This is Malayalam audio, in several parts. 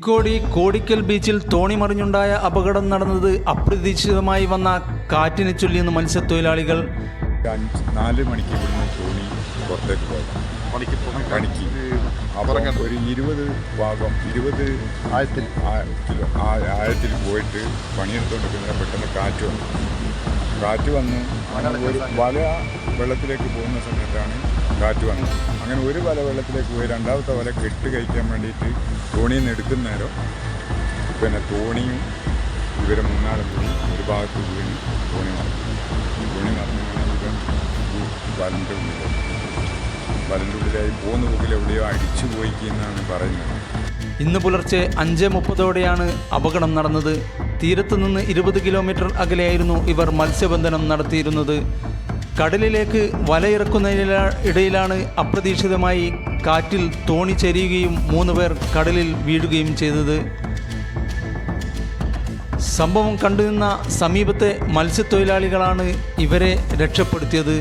തിക്കോടി കോടിക്കൽ ബീച്ചിൽ തോണി മറിഞ്ഞുണ്ടായ അപകടം നടന്നത് അപ്രതീക്ഷിതമായി വന്ന കാറ്റിനെ ചൊല്ലിയെന്ന് മത്സ്യത്തൊഴിലാളികൾ. നാല് മണിക്ക് ഇവിടുന്ന് തോണി പുറത്തേക്ക് പോയതാണ് പണിക്ക് ഒരു ഇരുപത് ഭാഗം ഇരുപത് ആഴത്തിൽ കിലോ ആ- ആഴത്തിൽ പോയിട്ട് പണിയെടുത്തുകൊണ്ടിരിക്കുന്നതിന് പെട്ടെന്ന് കാറ്റ് വന്നു. കാറ്റ് വന്നു വല വെള്ളത്തിലേക്ക് പോകുന്ന സമയത്താണ് കാറ്റ് വന്നു. അങ്ങനെ ഒരു വല വെള്ളത്തിലേക്ക് പോയി. രണ്ടാമത്തെ വല കെട്ട് കഴിക്കാൻ വേണ്ടിയിട്ട് തോണിയിൽ നിന്ന് എടുക്കുന്ന നേരം പിന്നെ തോണിയും ഇവരെ മൂന്നാളും കൂടി ഒരു ഭാഗത്ത് വീണ് തോണി മറന്നു തോണി മറന്നു ഇവൻ വലന്റെ ഉള്ളിൽ വലന്റെ ഉള്ളിലായി പോകുന്ന പോക്കിൽ എവിടെയോ അടിച്ചു പോയിക്കുന്നാണ് പറയുന്നത്. ഇന്ന് പുലർച്ചെ അഞ്ച് മുപ്പതോടെയാണ് അപകടം നടന്നത്. തീരത്തുനിന്ന് ഇരുപത് കിലോമീറ്റർ അകലെയായിരുന്നു ഇവർ മത്സ്യബന്ധനം നടത്തിയിരുന്നത്. കടലിലേക്ക് വലയിറക്കുന്നതിന ഇടയിലാണ് അപ്രതീക്ഷിതമായി കാറ്റിൽ തോണി ചരിയുകയും മൂന്ന് പേർ കടലിൽ വീഴുകയും ചെയ്തത്. സംഭവം കണ്ടുനിന്ന സമീപത്തെ മത്സ്യത്തൊഴിലാളികളാണ് ഇവരെ രക്ഷപ്പെടുത്തിയത്.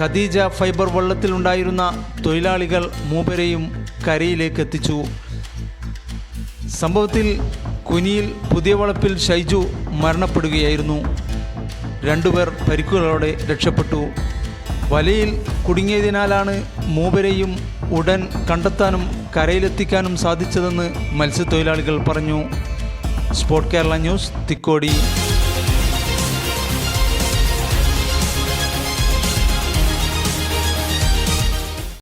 ഖദീജ ഫൈബർ വള്ളത്തിലുണ്ടായിരുന്ന തൊഴിലാളികൾ മൂവരെയും കരയിലേക്ക് എത്തിച്ചു. സംഭവത്തിൽ കുനിയിൽ പുതിയ വളപ്പിൽ ഷൈജു മരണപ്പെടുകയായിരുന്നു. രണ്ടുപേർ പരിക്കുകളോടെ രക്ഷപ്പെട്ടു. വലയിൽ കുടുങ്ങിയതിനാലാണ് മൂവരെയും ഉടൻ കണ്ടെത്താനും കരയിലെത്തിക്കാനും സാധിച്ചതെന്ന് മത്സ്യത്തൊഴിലാളികൾ പറഞ്ഞു. Sport Kerala news Thikkodi.